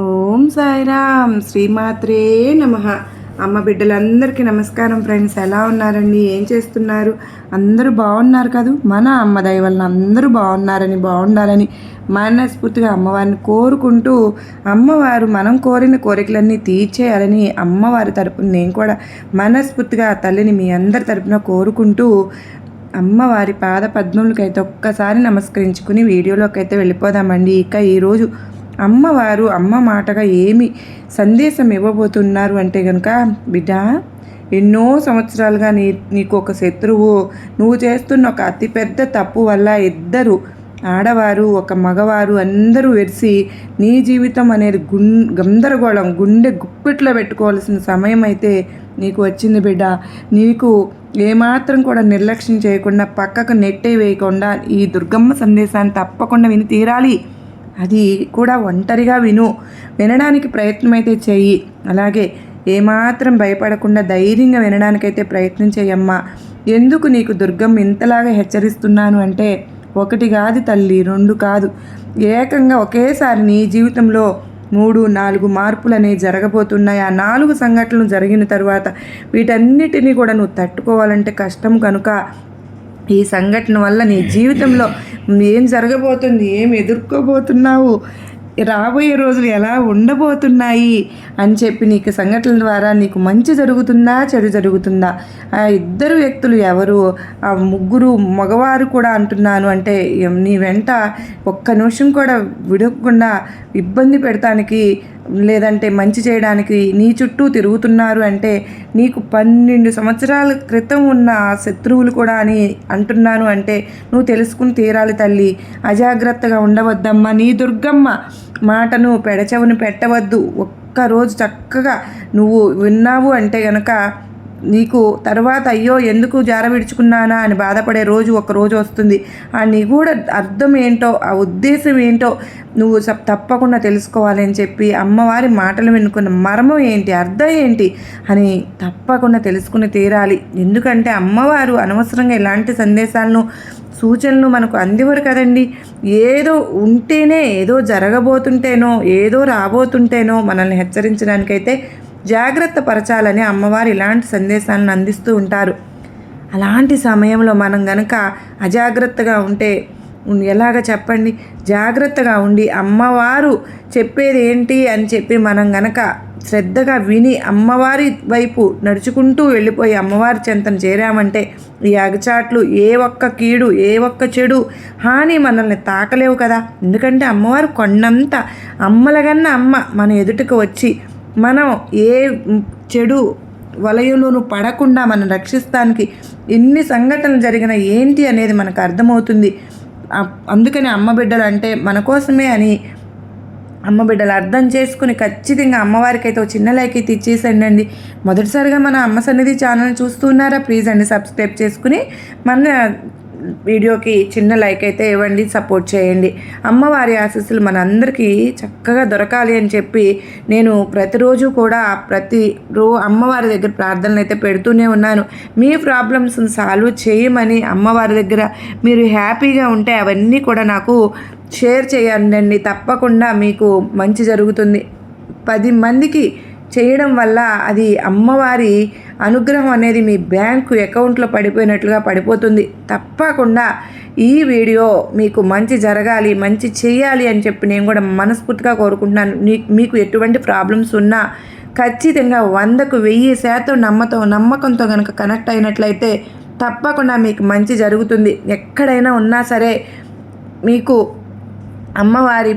ఓం సాయిరామ్. శ్రీమాత్రే నమ. అమ్మ బిడ్డలందరికీ నమస్కారం ఫ్రెండ్స్. ఎలా ఉన్నారండి? ఏం చేస్తున్నారు? అందరూ బాగున్నారు కాదు? మన అమ్మ దయ వలన అందరూ బాగున్నారని బాగుండాలని మనస్ఫూర్తిగా అమ్మవారిని కోరుకుంటూ అమ్మవారు మనం కోరిన కోరికలన్నీ తీర్చేయాలని అమ్మవారి తరపున నేను కూడా మనస్ఫూర్తిగా తల్లిని మీ అందరి తరపున కోరుకుంటూ అమ్మవారి పాద పద్మములకైతే ఒక్కసారి నమస్కరించుకుని వీడియోలోకి అయితే వెళ్ళిపోదామండి. ఇక ఈరోజు అమ్మవారు అమ్మ మాటగా ఏమి సందేశం ఇవ్వబోతున్నారు అంటే కనుక బిడ్డ ఎన్నో సంవత్సరాలుగా నీ నీకు ఒక శత్రువు నువ్వు చేస్తున్న ఒక అతిపెద్ద తప్పు వల్ల ఇద్దరు ఆడవారు ఒక మగవారు అందరూ వెరిసి నీ జీవితం అనేది గుం గందరగోళం గుండె గుప్పిట్లో పెట్టుకోవాల్సిన సమయం అయితే నీకు వచ్చింది బిడ్డ. నీకు ఏమాత్రం కూడా నిర్లక్ష్యం చేయకుండా పక్కకు నెట్టే వేయకుండా ఈ దుర్గమ్మ సందేశాన్ని తప్పకుండా విని తీరాలి. అది కూడా ఒంటరిగా విను. వినడానికి ప్రయత్నం అయితే చెయ్యి. అలాగే ఏమాత్రం భయపడకుండా ధైర్యంగా వినడానికైతే ప్రయత్నం చేయమ్మా ఎందుకు నీకు దుర్గం ఇంతలాగా హెచ్చరిస్తున్నాను అంటే ఒకటి కాదు తల్లి రెండు కాదు. ఏకంగా ఒకేసారి నీ జీవితంలో మూడు నాలుగు మార్పులు అనేవి జరగబోతున్నాయి? ఆ నాలుగు సంఘటనలు జరిగిన తర్వాత వీటన్నిటినీ కూడా నువ్వు తట్టుకోవాలంటే కష్టం కనుక ఈ సంఘటన వల్ల నీ జీవితంలో ఏం జరగబోతుంది ఏం ఎదుర్కోబోతున్నావు రాబోయే రోజులు ఎలా ఉండబోతున్నాయి అని చెప్పి నీకు సంఘటనల ద్వారా నీకు మంచి జరుగుతుందా చెడు జరుగుతుందా? ఆ ఇద్దరు వ్యక్తులు ఎవరు? ఆ ముగ్గురు మగవారు కూడా అంటున్నాను అంటే నీ వెంట ఒక్క నిమిషం కూడా విడవకుండా ఇబ్బంది పెడతానికి లేదంటే మంచి చేయడానికి నీ చుట్టూ తిరుగుతున్నారు అంటే నీకు పన్నెండు సంవత్సరాల క్రితం ఉన్న శత్రువులు కూడా అని అంటున్నాను అంటే నువ్వు తెలుసుకుని తీరాలి తల్లి. అజాగ్రత్తగా ఉండవద్దమ్మా. నీ దుర్గమ్మ మాటను పెడచెవుని పెట్టవద్దు. ఒక్కరోజు చక్కగా నువ్వు విన్నావు అంటే గనక నీకు తర్వాత అయ్యో ఎందుకు జార విడుచుకున్నానా అని బాధపడే రోజు ఒక రోజు వస్తుంది. ఆ నిగూఢ అర్థం ఏంటో ఆ ఉద్దేశం ఏంటో నువ్వు తప్పకుండా తెలుసుకోవాలి అని చెప్పి అమ్మవారి మాటలు వినుకున్న మర్మం ఏంటి అర్థం ఏంటి అని తప్పకుండా తెలుసుకుని తీరాలి. ఎందుకంటే అమ్మవారు అనవసరంగా ఇలాంటి సందేశాలను సూచనలు మనకు అందివరు కదండి. ఏదో ఉంటేనే ఏదో జరగబోతుంటేనో ఏదో రాబోతుంటేనో మనల్ని హెచ్చరించడానికైతే జాగ్రత్త పరచాలని అమ్మవారు ఇలాంటి సందేశాలను అందిస్తూ ఉంటారు. అలాంటి సమయంలో మనం గనక అజాగ్రత్తగా ఉంటే ఎలాగ చెప్పండి? జాగ్రత్తగా ఉండి అమ్మవారు చెప్పేది ఏంటి? అని చెప్పి మనం గనక శ్రద్ధగా విని అమ్మవారి వైపు నడుచుకుంటూ వెళ్ళిపోయి అమ్మవారి చెంతను చేరామంటే ఈ అగచాట్లు ఏ ఒక్క కీడు ఏ ఒక్క చెడు హాని మనల్ని తాకలేవు కదా. ఎందుకంటే అమ్మవారు కొండంత అమ్మలగన్న అమ్మ మన ఎదుటికి వచ్చి మనం ఏ చెడు వలయంలోనూ పడకుండా మనం రక్షిస్తానికి ఎన్ని సంఘటనలు జరిగిన ఏంటి అనేది మనకు అర్థమవుతుంది. అందుకని అమ్మ బిడ్డలు అంటే మన కోసమే అని అమ్మ బిడ్డలు అర్థం చేసుకుని ఖచ్చితంగా అమ్మవారికి అయితే చిన్న లైక్ అయితే ఇచ్చేసండి అండి మొదటిసారిగా మన అమ్మ సన్నిధి ఛానల్ చూస్తున్నారా? ప్లీజ్ అండి సబ్స్క్రైబ్ చేసుకుని మన వీడియోకి చిన్న లైక్ అయితే ఇవ్వండి సపోర్ట్ చేయండి. అమ్మవారి ఆశీస్సులు మనందరికీ చక్కగా దొరకాలి అని చెప్పి నేను ప్రతిరోజు కూడా ప్రతి రో అమ్మవారి దగ్గర ప్రార్థనలు అయితే పెడుతూనే ఉన్నాను. మీ ప్రాబ్లమ్స్ని సాల్వ్ చేయమని అమ్మవారి దగ్గర మీరు హ్యాపీగా ఉంటే అవన్నీ కూడా నాకు షేర్ చేయండి. తప్పకుండా మీకు మంచి జరుగుతుంది. పది మందికి చేయడం వల్ల అది అమ్మవారి అనుగ్రహం అనేది మీ బ్యాంకు అకౌంట్లో పడిపోయినట్లుగా పడిపోతుంది. తప్పకుండా ఈ వీడియో మీకు మంచి జరగాలి మంచి చేయాలి అని చెప్పి నేను కూడా మనస్ఫూర్తిగా కోరుకుంటున్నాను. మీకు ఎటువంటి ప్రాబ్లమ్స్ ఉన్నా ఖచ్చితంగా వందకు వెయ్యి శాతం నమ్మతో నమ్మకంతో కనుక కనెక్ట్ అయినట్లయితే తప్పకుండా మీకు మంచి జరుగుతుంది. ఎక్కడైనా ఉన్నా సరే మీకు అమ్మవారి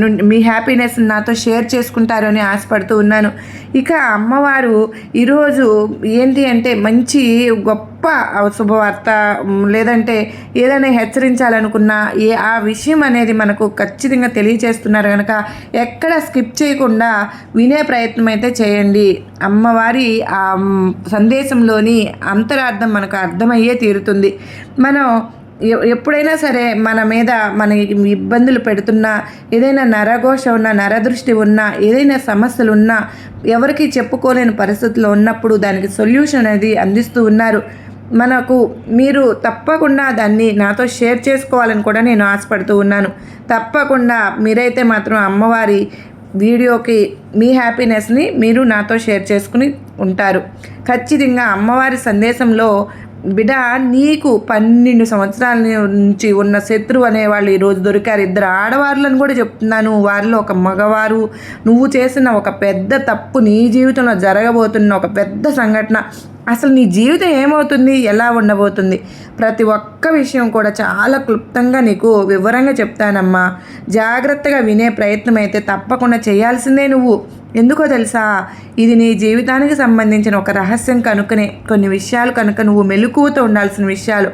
నుండి మీ హ్యాపీనెస్ నాతో షేర్ చేసుకుంటారని ఆశపడుతూ ఉన్నాను. ఇక అమ్మవారు ఈరోజు ఏంటి అంటే మంచి గొప్ప శుభవార్త లేదంటే ఏదైనా హెచ్చరించాలనుకున్నా ఏ ఆ విషయం అనేది మనకు ఖచ్చితంగా తెలియజేస్తున్నారు కనుక ఎక్కడ స్కిప్ చేయకుండా వినే ప్రయత్నం అయితే చేయండి. అమ్మవారి ఆ సందేశంలోని అంతరార్థం మనకు అర్థమయ్యే తీరుతుంది. మనం ఎప్పుడైనా సరే మన మీద మన ఇబ్బందులు పెడుతున్నా ఏదైనా నరఘోష ఉన్నా నరదృష్టి ఉన్నా ఏదైనా సమస్యలు ఉన్నా ఎవరికి చెప్పుకోలేని పరిస్థితుల్లో ఉన్నప్పుడు దానికి సొల్యూషన్ అనేది అందిస్తూ ఉన్నారు. మనకు మీరు తప్పకుండా దాన్ని నాతో షేర్ చేసుకోవాలని కూడా నేను ఆశపడుతూ ఉన్నాను. తప్పకుండా మీరైతే మాత్రం అమ్మవారి వీడియోకి మీ హ్యాపీనెస్ని మీరు నాతో షేర్ చేసుకుని ఉంటారు. ఖచ్చితంగా అమ్మవారి సందేశంలో బిడ్డ నీకు పన్నెండు సంవత్సరాల నుంచి ఉన్న శత్రువు అనేవాళ్ళు ఈరోజు దొరికారు. ఇద్దరు ఆడవాళ్ళని కూడా చెప్తున్నాను. వారిలో ఒక మగవారు నువ్వు చేసిన ఒక పెద్ద తప్పు నీ జీవితంలో జరగబోతున్న ఒక పెద్ద సంఘటన. అసలు నీ జీవితం ఏమవుతుంది? ఎలా ఉండబోతుంది? ప్రతి ఒక్క విషయం కూడా చాలా క్లుప్తంగా నీకు వివరంగా చెప్తానమ్మా. జాగ్రత్తగా వినే ప్రయత్నం అయితే తప్పకుండా చేయాల్సిందే నువ్వు. ఎందుకో తెలుసా? ఇది నీ జీవితానికి సంబంధించిన ఒక రహస్యం కనుకనే కొన్ని విషయాలు కనుక నువ్వు మెలకువతో ఉండాల్సిన విషయాలు.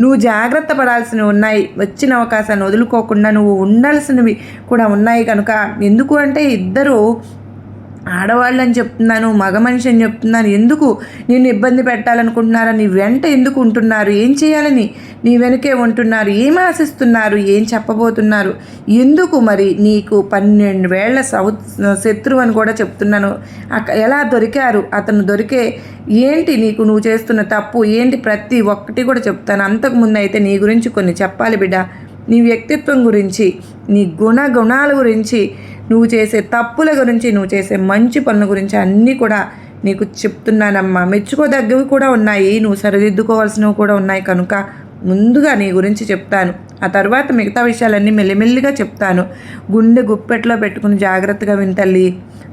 నువ్వు జాగ్రత్త పడాల్సినవి ఉన్నాయి. వచ్చిన అవకాశాన్ని వదులుకోకుండా నువ్వు ఉండాల్సినవి కూడా ఉన్నాయి కనుక. ఎందుకు అంటే ఇద్దరు ఆడవాళ్ళని చెప్తున్నాను మగ మనిషి అని చెప్తున్నాను. ఎందుకు నేను ఇబ్బంది పెట్టాలనుకుంటున్నారా? నీ వెంట ఎందుకు ఉంటున్నారు? ఏం చేయాలని నీ వెనుకే ఉంటున్నారు? ఏం ఆశిస్తున్నారు? ఏం చెప్పబోతున్నారు? ఎందుకు మరి నీకు పన్నెండు వేళ్ళ సౌ శత్రువు అని కూడా చెప్తున్నాను. ఎలా దొరికారు? అతను దొరికే ఏంటి నీకు? నువ్వు చేస్తున్న తప్పు ఏంటి? ప్రతి ఒక్కటి కూడా చెప్తాను. అంతకుముందు అయితే నీ గురించి కొన్ని చెప్పాలి బిడ్డ. నీ వ్యక్తిత్వం గురించి నీ గుణ గుణాల గురించి నువ్వు చేసే తప్పుల గురించి నువ్వు చేసే మంచి పనుల గురించి అన్నీ కూడా నీకు చెప్తున్నానమ్మా. మెచ్చుకోదగ్గవి కూడా ఉన్నాయి. నువ్వు సరిదిద్దుకోవాల్సినవి కూడా ఉన్నాయి. కనుక ముందుగా నీ గురించి చెప్తాను. ఆ తర్వాత మిగతా విషయాలన్నీ మెల్లిమెల్లిగా చెప్తాను. గుండె గుప్పెట్లో పెట్టుకుని జాగ్రత్తగా వింటల్లి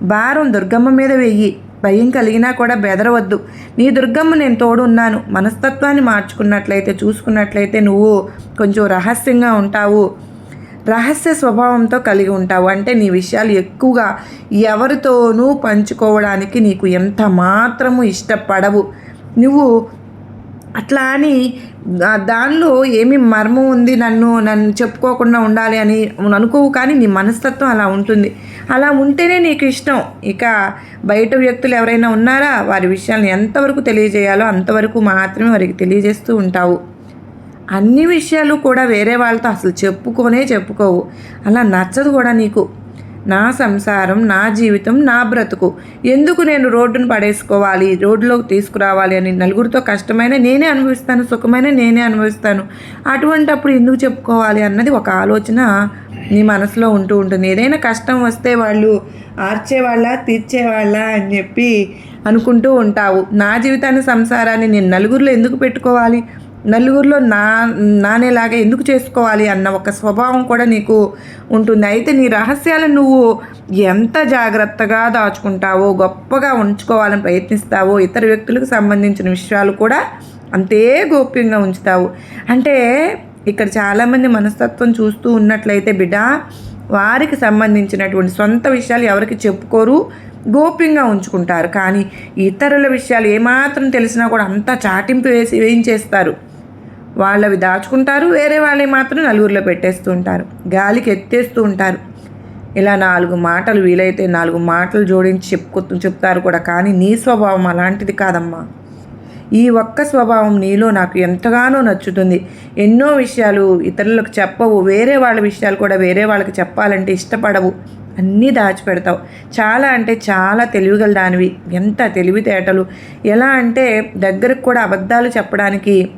భారం దుర్గమ్మ మీద వెయ్యి. భయం కలిగినా కూడా బెదరవద్దు. నీ దుర్గమ్మ నేను తోడు ఉన్నాను మనస్తత్వాన్ని మార్చుకున్నట్లయితే చూసుకున్నట్లయితే నువ్వు కొంచెం రహస్యంగా ఉంటావు. రహస్య స్వభావంతో కలిగి ఉంటావు. అంటే నీ విషయాలు ఎక్కువగా ఎవరితోనూ పంచుకోవడానికి నీకు ఎంత మాత్రము ఇష్టపడవు. నువ్వు అట్లా అని దానిలో ఏమి మర్మం ఉంది నన్ను నన్ను చెప్పుకోకుండా ఉండాలి అని అనుకోవు. కానీ నీ మనస్తత్వం అలా ఉంటుంది. అలా ఉంటేనే నీకు ఇష్టం. ఇక బయట వ్యక్తులు ఎవరైనా ఉన్నారా? వారి విషయాలను ఎంతవరకు తెలియజేయాలో అంతవరకు మాత్రమే వారికి తెలియజేస్తూ ఉంటావు. అన్ని విషయాలు కూడా వేరే వాళ్ళతో అసలు చెప్పుకోనే చెప్పుకోవు. అలా నచ్చదు కూడా నీకు. నా సంసారం నా జీవితం నా బ్రతుకు. ఎందుకు నేను రోడ్డును పడేసుకోవాలి రోడ్లోకి తీసుకురావాలి అని నలుగురితో కష్టమైన నేనే అనుభవిస్తాను సుఖమైన నేనే అనుభవిస్తాను. అటువంటి అప్పుడు ఎందుకు చెప్పుకోవాలి అన్నది ఒక ఆలోచన నీ మనసులో ఉంటూ ఉంటుంది. ఏదైనా కష్టం వస్తే వాళ్ళు ఆర్చేవాళ్ళ తీర్చేవాళ్ళ అని చెప్పి అనుకుంటూ ఉంటావు. నా జీవితాన్ని సంసారాన్ని నేను నలుగురిలో ఎందుకు పెట్టుకోవాలి? నలుగురిలో నా నానేలాగా ఎందుకు చేసుకోవాలి అన్న ఒక స్వభావం కూడా నీకు ఉంటుంది. అయితే నీ రహస్యాలను నువ్వు ఎంత జాగ్రత్తగా దాచుకుంటావో గొప్పగా ఉంచుకోవాలని ప్రయత్నిస్తావో ఇతర వ్యక్తులకు సంబంధించిన విషయాలు కూడా అంతే గోప్యంగా ఉంచుతావు. అంటే ఇక్కడ చాలామంది మనస్తత్వం చూస్తూ ఉన్నట్లయితే బిడ్డ వారికి సంబంధించినటువంటి సొంత విషయాలు ఎవరికి చెప్పుకోరు గోప్యంగా ఉంచుకుంటారు. కానీ ఇతరుల విషయాలు ఏమాత్రం తెలిసినా కూడా అంతా చాటింపు వేసి వేయించేస్తారు. వాళ్ళవి దాచుకుంటారు వేరే వాళ్ళవి మాత్రం నలుగురిలో పెట్టేస్తూ ఉంటారు గాలికి ఎత్తేస్తూ ఉంటారు. ఇలా నాలుగు మాటలు వీలైతే నాలుగు మాటలు జోడించి చెప్పుకు చెప్తారు కూడా. కానీ నీ స్వభావం అలాంటిది కాదమ్మా. ఈ ఒక్క స్వభావం నీలో నాకు ఎంతగానో నచ్చుతుంది. ఎన్నో విషయాలు ఇతరులకు చెప్పవు. వేరే వాళ్ళ విషయాలు కూడా వేరే వాళ్ళకి చెప్పాలంటే ఇష్టపడవు. అన్నీ దాచిపెడతావు. చాలా అంటే చాలా తెలివిగల దానివి ఎంత తెలివితేటలు. ఎలా అంటే దగ్గరకు కూడా అబద్ధాలు చెప్పడానికి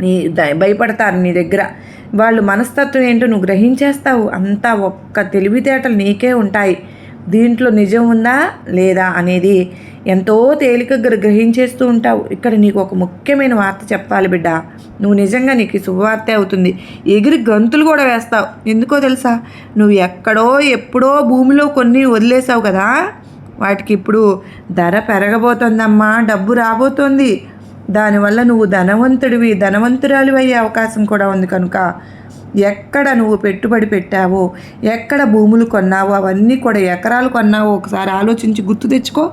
నీ భయపడతారు నీ దగ్గర. వాళ్ళు మనస్తత్వం ఏంటో నువ్వు గ్రహించేస్తావు. అంతా ఒక్క తెలివితేటలు నీకే ఉంటాయి. దీంట్లో నిజం ఉందా? లేదా? అనేది ఎంతో తేలికగా గ్రహించేస్తూ ఉంటావు. ఇక్కడ నీకు ఒక ముఖ్యమైన వార్త చెప్పాలి బిడ్డ. నువ్వు నిజంగా నీకు శుభవార్త అవుతుంది. ఎగిరి గంతులు కూడా వేస్తావు. ఎందుకో తెలుసా? నువ్వు ఎక్కడో ఎప్పుడో భూమిలో కొన్ని వదిలేసావు కదా? వాటికి ఇప్పుడు ధర పెరగబోతోందమ్మా. డబ్బు రాబోతోంది. దానివల్ల నువ్వు ధనవంతుడివి ధనవంతురాలు అయ్యే అవకాశం కూడా ఉంది కనుక ఎక్కడ నువ్వు పెట్టుబడి పెట్టావో ఎక్కడ భూములు కొన్నావో అవన్నీ కూడా ఎకరాలు కొన్నావో ఒకసారి ఆలోచించి గుర్తు తెచ్చుకో.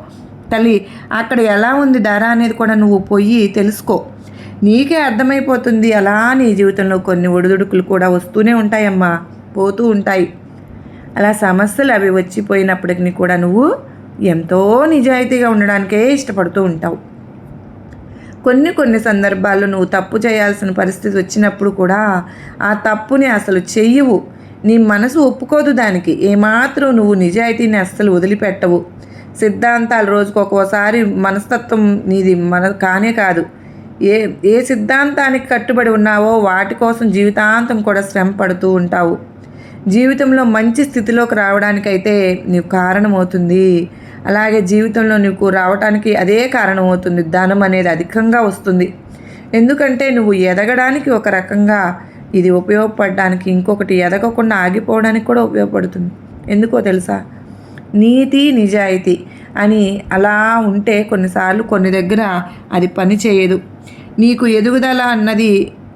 తల్లి అక్కడ ఎలా ఉంది ధర అనేది కూడా నువ్వు పోయి తెలుసుకో. నీకే అర్థమైపోతుంది అలా నీ జీవితంలో కొన్ని ఒడిదుడుకులు కూడా వస్తూనే ఉంటాయమ్మా పోతూ ఉంటాయి. అలా సమస్యలు అవి వచ్చిపోయినప్పటికీ కూడా నువ్వు ఎంతో నిజాయితీగా ఉండడానికే ఇష్టపడుతూ ఉంటావు. కొన్ని కొన్ని సందర్భాల్లో నువ్వు తప్పు చేయాల్సిన పరిస్థితి వచ్చినప్పుడు కూడా ఆ తప్పుని అసలు చెయ్యవు. నీ మనసు ఒప్పుకోదు దానికి. ఏమాత్రం నువ్వు నిజాయితీని అస్సలు వదిలిపెట్టవు. సిద్ధాంతాలు రోజుకు ఒక్కోసారి మనస్తత్వం నీది మన కానే కాదు. ఏ ఏ సిద్ధాంతానికి కట్టుబడి ఉన్నావో వాటి కోసం జీవితాంతం కూడా శ్రమ పడుతూ ఉంటావు. జీవితంలో మంచి స్థితిలోకి రావడానికైతే నీవు కారణమవుతుంది. అలాగే జీవితంలో నీకు రావటానికి అదే కారణమవుతుంది ధనం అనేది అధికంగా వస్తుంది. ఎందుకంటే నువ్వు ఎదగడానికి ఒక రకంగా ఇది ఉపయోగపడడానికి ఇంకొకటి ఎదగకుండా ఆగిపోవడానికి కూడా ఉపయోగపడుతుంది. ఎందుకో తెలుసా? నీతి నిజాయితీ అని అలా ఉంటే కొన్నిసార్లు కొన్ని దగ్గర అది పని చేయదు. నీకు ఎదుగుదల అన్నది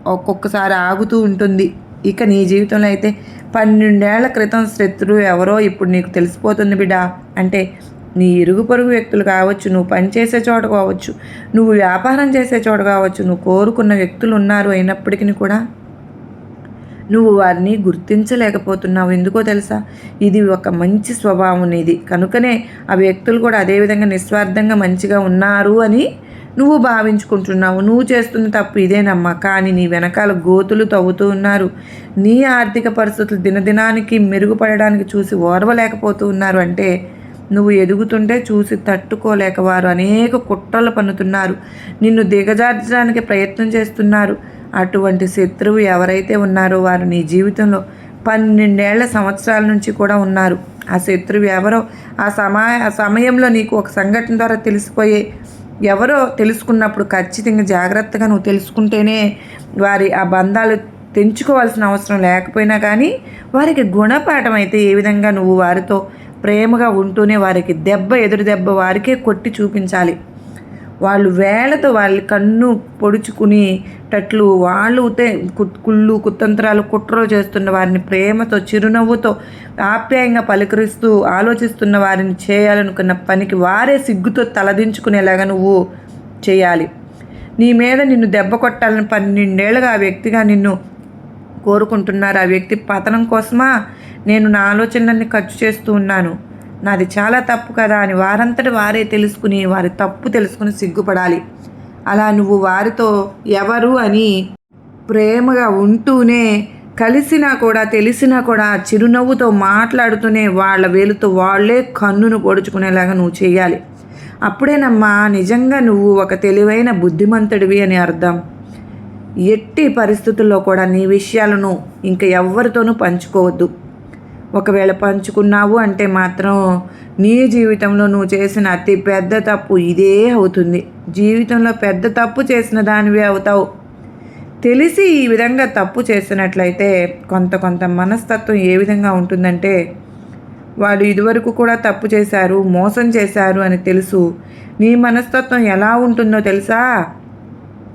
ఒక్కొక్కసారి ఆగుతూ ఉంటుంది. ఇక నీ జీవితంలో అయితే పన్నెండేళ్ళ క్రితం శత్రువు ఎవరో ఇప్పుడు నీకు తెలిసిపోతుంది బిడ్డ. అంటే నీ ఇరుగు పొరుగు వ్యక్తులు కావచ్చు నువ్వు పనిచేసే చోట కావచ్చు నువ్వు వ్యాపారం చేసే చోట కావచ్చు నువ్వు కోరుకున్న వ్యక్తులు ఉన్నారు అయినప్పటికీ కూడా నువ్వు వారిని గుర్తించలేకపోతున్నావు. ఎందుకో తెలుసా? ఇది ఒక మంచి స్వభావం ఇది. కనుకనే ఆ వ్యక్తులు కూడా అదేవిధంగా నిస్వార్థంగా మంచిగా ఉన్నారు అని నువ్వు భావించుకుంటున్నావు. నువ్వు చేస్తున్న తప్పు ఇదేనమ్మా. కానీ నీ వెనకాల గోతులు తవ్వుతూ ఉన్నారు. నీ ఆర్థిక పరిస్థితులు దినదినానికి మెరుగుపడడానికి చూసి ఓర్వలేకపోతూ ఉన్నారు. అంటే నువ్వు ఎదుగుతుంటే చూసి తట్టుకోలేక వారు అనేక కుట్రలు పన్నుతున్నారు. నిన్ను దిగజార్చడానికి ప్రయత్నం చేస్తున్నారు. అటువంటి శత్రువు ఎవరైతే ఉన్నారో వారు నీ జీవితంలో పన్నెండేళ్ళ సంవత్సరాల నుంచి కూడా ఉన్నారు. ఆ శత్రువు ఎవరో ఆ సమయ ఆ సమయంలో నీకు ఒక సంఘటన ద్వారా తెలిసిపోయే ఎవరో తెలుసుకున్నప్పుడు ఖచ్చితంగా జాగ్రత్తగా నువ్వు తెలుసుకుంటేనే వారి ఆ బంధాలు తెంచుకోవాల్సిన అవసరం లేకపోయినా కానీ వారికి గుణపాఠం అయితే ఏ విధంగా నువ్వు వారితో ప్రేమగా ఉంటూనే వారికి దెబ్బ ఎదురు దెబ్బ వారికే కొట్టి చూపించాలి. వాళ్ళు వేళతో వాళ్ళ కన్ను పొడుచుకునేటట్లు వాళ్ళు కుళ్ళు కుతంత్రాలు కుట్రలు చేస్తున్న వారిని ప్రేమతో చిరునవ్వుతో ఆప్యాయంగా పలకరిస్తూ ఆలోచిస్తున్న వారిని చేయాలనుకున్న పనికి వారే సిగ్గుతో తలదించుకునేలాగా నువ్వు చేయాలి. నీ మీద నిన్ను దెబ్బ కొట్టాలని పన్నెండేళ్ళుగా ఆ వ్యక్తిగా నిన్ను కోరుకుంటున్నారు. ఆ వ్యక్తి పతనం కోసమా? నేను నా ఆలోచనలన్నీ ఖర్చు చేస్తూ ఉన్నాను. నాది చాలా తప్పు కదా అని వారంతటి వారే తెలుసుకుని వారి తప్పు తెలుసుకుని సిగ్గుపడాలి. అలా నువ్వు వారితో ఎవరు అని ప్రేమగా ఉంటూనే కలిసినా కూడా తెలిసినా కూడా చిరునవ్వుతో మాట్లాడుతూనే వాళ్ళ వేలుతో వాళ్ళే కన్నును పొడుచుకునేలాగా నువ్వు చేయాలి. అప్పుడేనమ్మా నిజంగా నువ్వు ఒక తెలివైన బుద్ధిమంతుడివి అని అర్థం. ఎట్టి పరిస్థితుల్లో కూడా నీ విషయాలను ఇంకా ఎవరితోనూ పంచుకోవద్దు. ఒకవేళ పంచుకున్నావు అంటే మాత్రం నీ జీవితంలో నువ్వు చేసిన అతి పెద్ద తప్పు ఇదే అవుతుంది. జీవితంలో పెద్ద తప్పు చేసిన దానివే అవుతావు. తెలిసి ఈ విధంగా తప్పు చేసినట్లయితే కొంత కొంత మనస్తత్వం ఏ విధంగా ఉంటుందంటే వాళ్ళు ఇదివరకు కూడా తప్పు చేశారు మోసం చేశారు అని తెలుసు. నీ మనస్తత్వం ఎలా ఉంటుందో తెలుసా?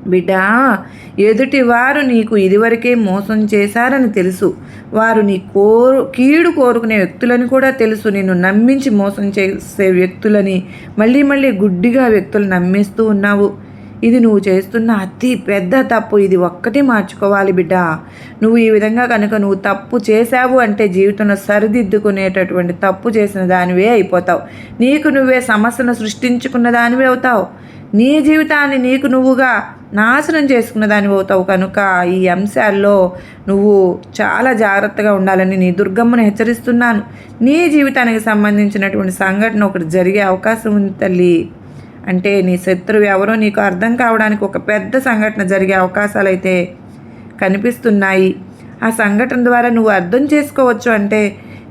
బిడ్డా ఎదుటివారు నీకు ఇదివరకే మోసం చేశారని తెలుసు. వారు నీ కోరు కీడు కోరుకునే వ్యక్తులని కూడా తెలుసు. నిన్ను నమ్మించి మోసం చేసే వ్యక్తులని మళ్ళీ మళ్ళీ గుడ్డిగా వ్యక్తులు నమ్మిస్తూ ఉన్నావు. ఇది నువ్వు చేస్తున్న అతి పెద్ద తప్పు. ఇది ఒక్కటి మార్చుకోవాలి బిడ్డ. నువ్వు ఈ విధంగా కనుక నువ్వు తప్పు చేశావు అంటే జీవితంలో సరిదిద్దుకునేటటువంటి తప్పు చేసిన దానివే అయిపోతావు. నీకు నువ్వే సమస్యను సృష్టించుకున్న దానివే అవుతావు. నీ జీవితాన్ని నీకు నువ్వుగా నాశనం చేసుకున్న దాని అవుతావు. కనుక ఈ అంశాల్లో నువ్వు చాలా జాగ్రత్తగా ఉండాలని నీ దుర్గమ్మను హెచ్చరిస్తున్నాను. నీ జీవితానికి సంబంధించినటువంటి సంఘటన ఒకటి జరిగే అవకాశం ఉంది తల్లి. అంటే నీ శత్రువు ఎవరో నీకు అర్థం కావడానికి ఒక పెద్ద సంఘటన జరిగే అవకాశాలు అయితే కనిపిస్తున్నాయి. ఆ సంఘటన ద్వారా నువ్వు అర్థం చేసుకోవచ్చు అంటే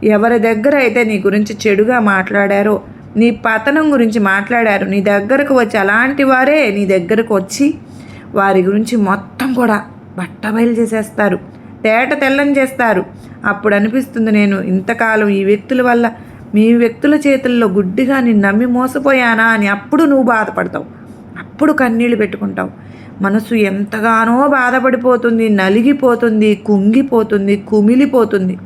ఎవరి దగ్గర అయితే నీ గురించి చెడుగా మాట్లాడారో నీ పతనం గురించి మాట్లాడారు నీ దగ్గరకు వచ్చి అలాంటి వారే నీ దగ్గరకు వచ్చి వారి గురించి మొత్తం కూడా బట్టబయలు చేసేస్తారు. తేట తెల్లని చేస్తారు. అప్పుడు అనిపిస్తుంది నేను ఇంతకాలం ఈ వ్యక్తుల వల్ల మీ వ్యక్తుల చేతుల్లో గుడ్డిగా నిన్ను నమ్మి మోసపోయానా అని అప్పుడు నువ్వు బాధపడతావు. అప్పుడు కన్నీళ్ళు పెట్టుకుంటావు. మనసు ఎంతగానో బాధపడిపోతుంది నలిగిపోతుంది కుంగిపోతుంది కుమిలిపోతుంది.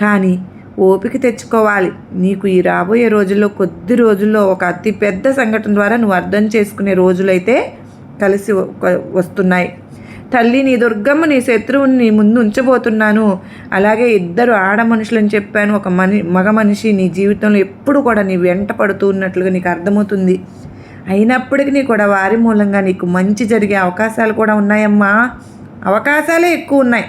కానీ ఓపిక తెచ్చుకోవాలి. నీకు ఈ రాబోయే రోజుల్లో కొద్ది రోజుల్లో ఒక అతి పెద్ద సంఘటన ద్వారా నువ్వు అర్థం చేసుకునే రోజులైతే కలిసి వస్తున్నాయి. తల్లి నీ దుర్గమ్మ నీ శత్రువుని నీ ముందు ఉంచబోతున్నాను. అలాగే ఇద్దరు ఆడ మనుషులని చెప్పాను. ఒక మని మగ మనిషి నీ జీవితంలో ఎప్పుడు కూడా నీ వెంట పడుతూ ఉన్నట్లుగా నీకు అర్థమవుతుంది. అయినప్పటికీ కూడా వారి మూలంగా నీకు మంచి జరిగే అవకాశాలు కూడా ఉన్నాయమ్మా. అవకాశాలే ఎక్కువ ఉన్నాయి.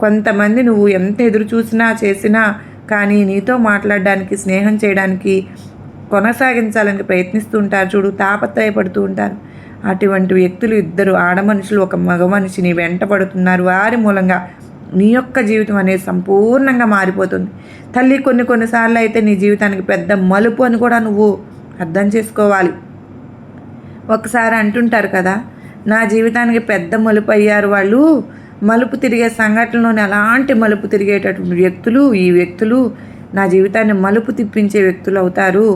కొంతమంది నువ్వు ఎంత ఎదురు చూసినా చేసినా కానీ నీతో మాట్లాడడానికి స్నేహం చేయడానికి కొనసాగించాలని ప్రయత్నిస్తూ ఉంటారు. చూడు తాపత్రయపడుతూ ఉంటారు. అటువంటి వ్యక్తులు ఇద్దరు ఆడ మనుషులు ఒక మగ మనిషిని వెంటబడుతున్నారు వారి మూలంగా నీ యొక్క జీవితం అనేది సంపూర్ణంగా మారిపోతుంది. తల్లి కొన్ని కొన్నిసార్లు అయితే నీ జీవితానికి పెద్ద మలుపు అని కూడా నువ్వు అర్థం చేసుకోవాలి. ఒకసారి అంటుంటారు కదా నా జీవితానికి పెద్ద మలుపు అయ్యారు వాళ్ళు. మలుపు తిరిగే సంఘటనలోని అలాంటి మలుపు తిరిగేటటువంటి వ్యక్తులు ఈ వ్యక్తులు నా జీవితాన్ని మలుపు తిప్పించే వ్యక్తులు అవుతారు.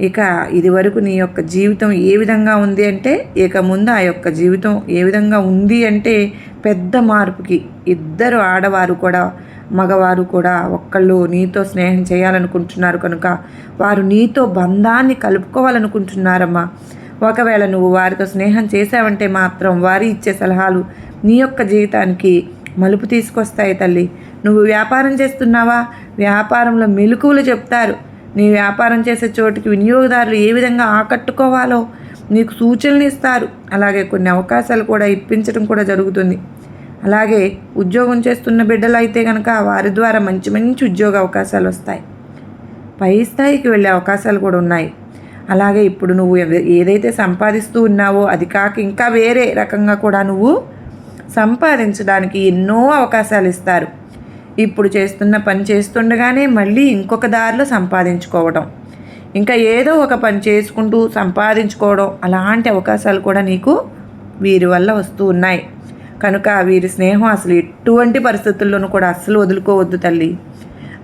ఇక ఇది వరకు నీ యొక్క జీవితం ఏ విధంగా ఉంది అంటే ఇక ముందు ఆ యొక్క జీవితం ఏ విధంగా ఉంది అంటే పెద్ద మార్పుకి ఇద్దరు ఆడవారు కూడా మగవారు కూడా ఒక్కళ్ళు నీతో స్నేహం చేయాలనుకుంటున్నారు కనుక వారు నీతో బంధాన్ని కలుపుకోవాలనుకుంటున్నారమ్మా. ఒకవేళ నువ్వు వారితో స్నేహం చేసావంటే మాత్రం వారి ఇచ్చే సలహాలు నీ యొక్క జీవితానికి మలుపు తీసుకొస్తాయి తల్లి. నువ్వు వ్యాపారం చేస్తున్నావా? వ్యాపారంలో మెలకువలు చెప్తారు. నీ వ్యాపారం చేసే చోటికి వినియోగదారులు ఏ విధంగా ఆకట్టుకోవాలో నీకు సూచనలు ఇస్తారు. అలాగే కొన్ని అవకాశాలు కూడా ఇప్పించడం కూడా జరుగుతుంది. అలాగే ఉద్యోగం చేస్తున్న బిడ్డలు అయితే కనుక వారి ద్వారా మంచి మంచి ఉద్యోగ అవకాశాలు వస్తాయి. పై స్థాయికి వెళ్ళే అవకాశాలు కూడా ఉన్నాయి. అలాగే ఇప్పుడు నువ్వు ఏదైతే సంపాదిస్తూ ఉన్నావో అది కాక ఇంకా వేరే రకంగా కూడా నువ్వు సంపాదించడానికి ఎన్నో అవకాశాలు ఇస్తారు. ఇప్పుడు చేస్తున్న పని చేస్తుండగానే మళ్ళీ ఇంకొక దారిలో సంపాదించుకోవడం ఇంకా ఏదో ఒక పని చేసుకుంటూ సంపాదించుకోవడం అలాంటి అవకాశాలు కూడా నీకు వీరి వల్ల వస్తూ ఉన్నాయి. కనుక వీరి స్నేహం అసలు ఎటువంటి పరిస్థితుల్లోనూ కూడా అస్సలు వదులుకోవద్దు తల్లి.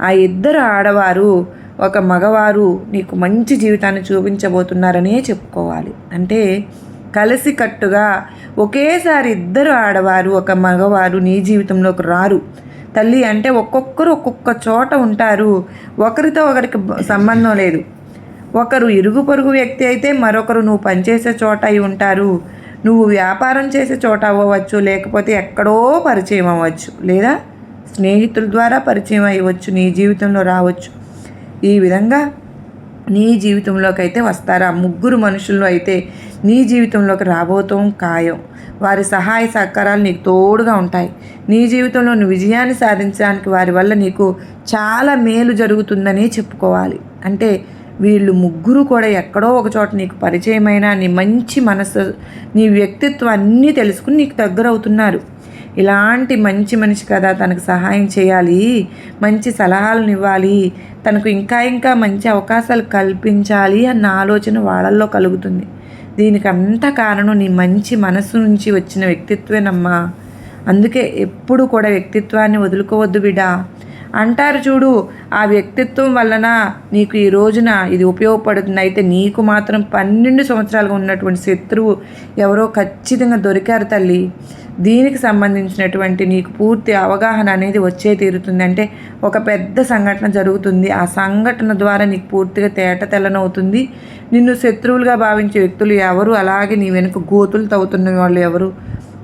ఆ ఇద్దరు ఆడవారు ఒక మగవారు నీకు మంచి జీవితాన్ని చూపించబోతున్నారనే చెప్పుకోవాలి. అంటే కలిసికట్టుగా ఒకేసారి ఇద్దరు ఆడవారు ఒక మగవారు నీ జీవితంలోకి రారు. తల్లి అంటే ఒక్కొక్కరు ఒక్కొక్క చోట ఉంటారు. ఒకరితో ఒకరికి సంబంధం లేదు. ఒకరు ఇరుగు పొరుగు వ్యక్తి అయితే మరొకరు నువ్వు పనిచేసే చోట అయి ఉంటారు. నువ్వు వ్యాపారం చేసే చోట అవ్వవచ్చు లేకపోతే ఎక్కడో పరిచయం అవ్వచ్చు లేదా స్నేహితుల ద్వారా పరిచయం అయ్యవచ్చు నీ జీవితంలో రావచ్చు. ఈ విధంగా నీ జీవితంలోకి అయితే వస్తారా? ముగ్గురు మనుషుల్లో అయితే నీ జీవితంలోకి రాబోతాం ఖాయం వారి సహాయ సహకారాలు నీకు తోడుగా ఉంటాయి. నీ జీవితంలో నువ్వు విజయాన్ని సాధించడానికి వారి వల్ల నీకు చాలా మేలు జరుగుతుందని చెప్పుకోవాలి. అంటే వీళ్ళు ముగ్గురు కూడా ఎక్కడో ఒక చోట నీకు పరిచయమైన నీ మంచి మనసు నీ వ్యక్తిత్వం అన్నీ తెలుసుకుని నీకు దగ్గర అవుతున్నారు ఇలాంటి మంచి మనిషి కదా తనకు సహాయం చేయాలి మంచి సలహాలను ఇవ్వాలి తనకు ఇంకా ఇంకా మంచి అవకాశాలు కల్పించాలి అన్న ఆలోచన వాళ్ళల్లో కలుగుతుంది. దీనికి అంత కారణం నీ మంచి మనసు నుంచి వచ్చిన వ్యక్తిత్వేనమ్మా. అందుకే ఎప్పుడు కూడా వ్యక్తిత్వాన్ని వదులుకోవద్దు బిడా అంటారు చూడు ఆ వ్యక్తిత్వం వలన నీకు ఈ రోజున ఇది ఉపయోగపడుతుంది. అయితే నీకు మాత్రం పన్నెండు సంవత్సరాలుగా ఉన్నటువంటి శత్రువు ఎవరో ఖచ్చితంగా దొరికారు తల్లి. దీనికి సంబంధించినటువంటి నీకు పూర్తి అవగాహన అనేది వచ్చే తీరుతుంది. అంటే ఒక పెద్ద సంఘటన జరుగుతుంది. ఆ సంఘటన ద్వారా నీకు పూర్తిగా తేట తెల్లనవుతుంది. నిన్ను శత్రువులుగా భావించే వ్యక్తులు ఎవరు? అలాగే నీ వెనుక గోతులు తవ్వుతున్న వాళ్ళు ఎవరు?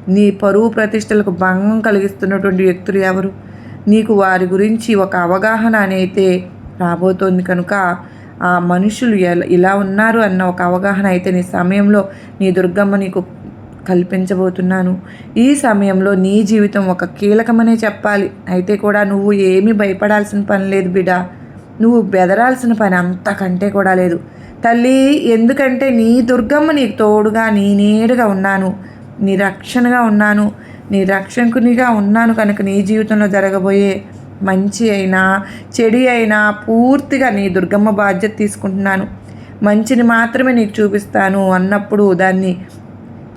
నీ పరువు ప్రతిష్టలకు భంగం కలిగిస్తున్నటువంటి వ్యక్తులు ఎవరు? నీకు వారి గురించి ఒక అవగాహన అనేది రాబోతోంది కనుక ఆ మనుషులు ఎలా ఇలా ఉన్నారు అన్న ఒక అవగాహన అయితే నీ సమయంలో నీ దుర్గమ్మ నీకు కల్పించబోతున్నాను. ఈ సమయంలో నీ జీవితం ఒక కీలకమనే చెప్పాలి. అయితే కూడా నువ్వు ఏమీ భయపడాల్సిన పని లేదు బిడా. నువ్వు బెదరాల్సిన పని అంతకంటే కూడా లేదు. తల్లి ఎందుకంటే నీ దుర్గమ్మ నీకు తోడుగా నీ నేడుగా ఉన్నాను. నీ రక్షణగా ఉన్నాను. నీ రక్షకునిగా ఉన్నాను కనుక నీ జీవితంలో జరగబోయే మంచి అయినా చెడి అయినా పూర్తిగా నీ దుర్గమ్మ బాధ్యత తీసుకుంటున్నాను. మంచిని మాత్రమే నీకు చూపిస్తాను అన్నప్పుడు దాన్ని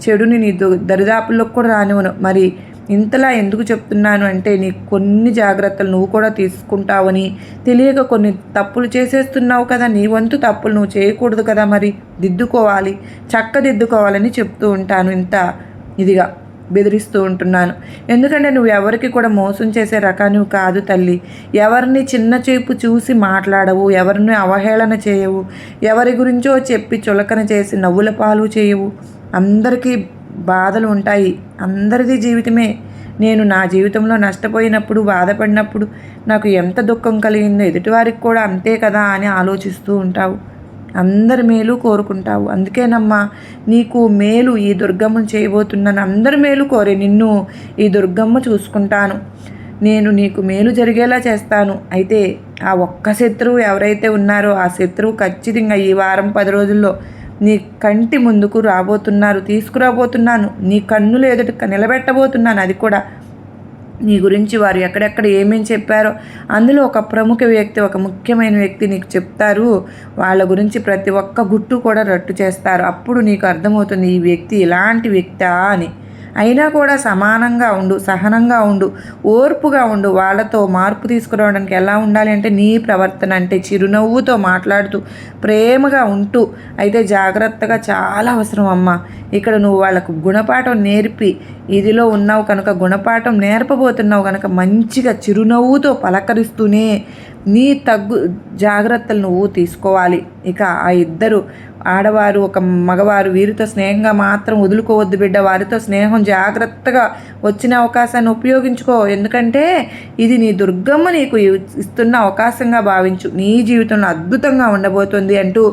చెడుని నీ దరిదాపుల్లోకి కూడా రానివ్వను. మరి ఇంతలా ఎందుకు చెప్తున్నాను అంటే నీ కొన్ని జాగ్రత్తలు నువ్వు కూడా తీసుకుంటావని తెలియక కొన్ని తప్పులు చేసేస్తున్నావు కదా నీ వంతు తప్పులు నువ్వు చేయకూడదు కదా మరి. దిద్దుకోవాలి చక్కదిద్దుకోవాలని చెప్తూ ఉంటాను ఇంత ఇదిగా బెదిరిస్తూ ఉంటున్నాను. ఎందుకంటే నువ్వు ఎవరికి కూడా మోసం చేసే రకానివి కాదు తల్లి. ఎవరిని చిన్న చూపు చూసి మాట్లాడవు ఎవరిని అవహేళన చేయవు ఎవరి గురించో చెప్పి చులకన చేసి నవ్వుల పాలు చేయవు అందరికీ బాధలు ఉంటాయి. అందరిది జీవితమే. నేను నా జీవితంలో నష్టపోయినప్పుడు బాధపడినప్పుడు నాకు ఎంత దుఃఖం కలిగిందో ఎదుటివారికి కూడా అంతే కదా అని ఆలోచిస్తూ ఉంటావు. అందరి మేలు కోరుకుంటావు. అందుకేనమ్మా నీకు మేలు ఈ దుర్గమ్మను చేయబోతున్నాను అందరి మేలు కోరే. నిన్ను ఈ దుర్గమ్మ చూసుకుంటాను. నేను నీకు మేలు జరిగేలా చేస్తాను. అయితే ఆ ఒక్క శత్రువు ఎవరైతే ఉన్నారో ఆ శత్రువు ఖచ్చితంగా ఈ వారం పది రోజుల్లో నీ కంటి ముందుకు రాబోతున్నారు తీసుకురాబోతున్నాను. నీ కన్నులు ఎదుట నిలబెట్టబోతున్నాను. అది కూడా నీ గురించి వారు ఎక్కడెక్కడ ఏమేమి చెప్పారో అందులో ఒక ప్రముఖ వ్యక్తి ఒక ముఖ్యమైన వ్యక్తి నీకు చెప్తారు. వాళ్ళ గురించి ప్రతి ఒక్క గుట్టు కూడా రట్టు చేస్తారు. అప్పుడు నీకు అర్థమవుతుంది ఈ వ్యక్తి ఇలాంటి వ్యక్తా అని. అయినా కూడా సమానంగా ఉండు సహనంగా ఉండు ఓర్పుగా ఉండు. వాళ్ళతో మార్పు తీసుకురావడానికి ఎలా ఉండాలి అంటే నీ ప్రవర్తన అంటే చిరునవ్వుతో మాట్లాడుతూ ప్రేమగా ఉంటూ. అయితే జాగ్రత్తగా చాలా అవసరం అమ్మ. ఇక్కడ నువ్వు వాళ్ళకు గుణపాఠం నేర్పి. ఇదిలో ఉన్నావు కనుక గుణపాఠం నేర్పబోతున్నావు కనుక మంచిగా చిరునవ్వుతో పలకరిస్తూనే నీ తగ్గు జాగ్రత్తలు నువ్వు తీసుకోవాలి. ఇక ఆ ఇద్దరు ఆడవారు ఒక మగవారు వీరితో స్నేహంగా మాత్రం వదులుకోవద్దు బిడ్డ. వారితో స్నేహం జాగ్రత్తగా వచ్చిన అవకాశాన్ని ఉపయోగించుకో. ఎందుకంటే ఇది నీ దుర్గమ్మ నీకు ఇస్తున్న అవకాశంగా భావించు. నీ జీవితంలో అద్భుతంగా ఉండబోతుంది అంటూ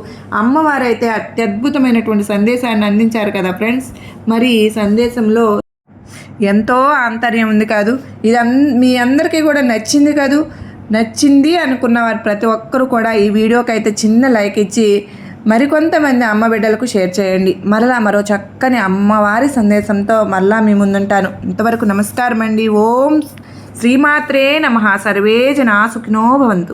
అమ్మవారైతే అత్యద్భుతమైనటువంటి సందేశాన్ని అందించారు కదా ఫ్రెండ్స్. మరి ఈ సందేశంలో ఎంతో ఆంతర్యం ఉంది కాదు. ఇది మీ అందరికీ కూడా నచ్చింది కాదు. నచ్చింది అనుకున్న వారు ప్రతి ఒక్కరూ కూడా ఈ వీడియోకి అయితే చిన్న లైక్ ఇచ్చి మరికొంతమంది అమ్మ బిడ్డలకు షేర్ చేయండి. మరలా మరో చక్కని అమ్మవారి సందేశంతో మరలా మీ ముందుంటాను. ఇంతవరకు నమస్కారం అండి ఓం శ్రీమాత్రే నమ. సర్వే జనా సుఖినో భవంతు.